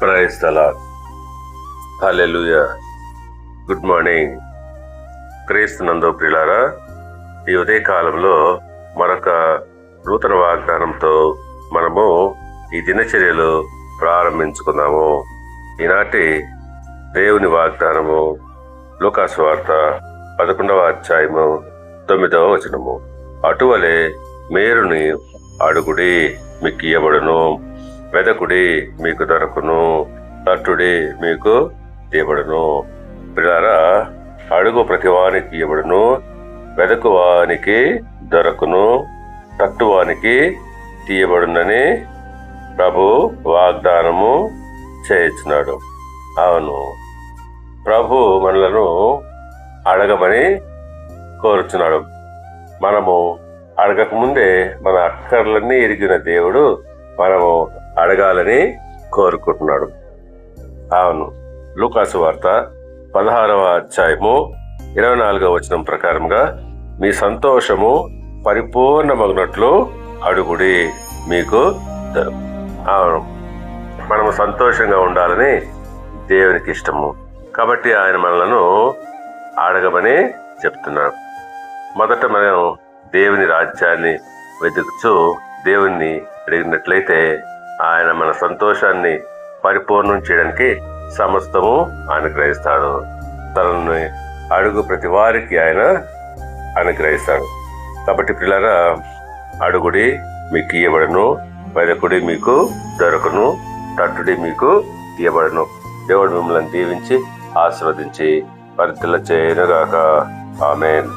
Praise తలాడ్ good morning. క్రీస్తునందు ప్రిలారా ఈ ఉదయ కాలంలో మరొక నూతన వాగ్దానంతో మనము ఈ దినచర్యలు ప్రారంభించుకున్నాము ఈనాటి దేవుని వాగ్దానము లూకాసు వార్త పదకొండవ అధ్యాయము తొమ్మిదవ వచనము. అటువలే మేరుని అడుగుడి మీకు ఇయ్యబడును. వెదకుడి మీకు దొరకును తట్టుడి మీకు తీయబడును పిల్లారా అడుగు ప్రతివానికి ఇవ్వబడును వెదకువానికి దొరకును తట్టువానికి తీయబడునని ప్రభు వాగ్దానము చేయించున్నాడు. అవును ప్రభు మనలను అడగమని కోరుచున్నాడు. మనము అడగక ముందే మన అక్కర్లన్నీ ఎరిగిన దేవుడు మనము అడగాలని కోరుకుంటున్నాడు. అవును లూకాసు వార్త పదహారవ అధ్యాయము ఇరవై నాలుగవ వచనం ప్రకారంగా మీ సంతోషము పరిపూర్ణమగినట్లు అడుగుడి మీకు అవును మనము సంతోషంగా ఉండాలని దేవునికి ఇష్టము. కాబట్టి ఆయన మనలను అడగమని చెప్తున్నాడు. మొదట మనం దేవుని రాజ్యాన్ని వెతుకుతూ దేవుణ్ణి అడిగినట్లయితే ఆయన మన సంతోషాన్ని పరిపూర్ణం చేయడానికి సమస్తము అనుగ్రహిస్తాడు తనని అడుగు ప్రతి వారికి ఆయన అనుగ్రహిస్తాడు కాబట్టి పిల్లరా అడుగుడి మీకు ఇవ్వబడను వెదకుడి మీకు దొరకను తట్టుడి మీకు ఇయ్యబడను. దేవుడు మిమ్మల్ని దీవించి ఆశీర్వదించి పరిధిల చేయనుగాక. ఆమెన్.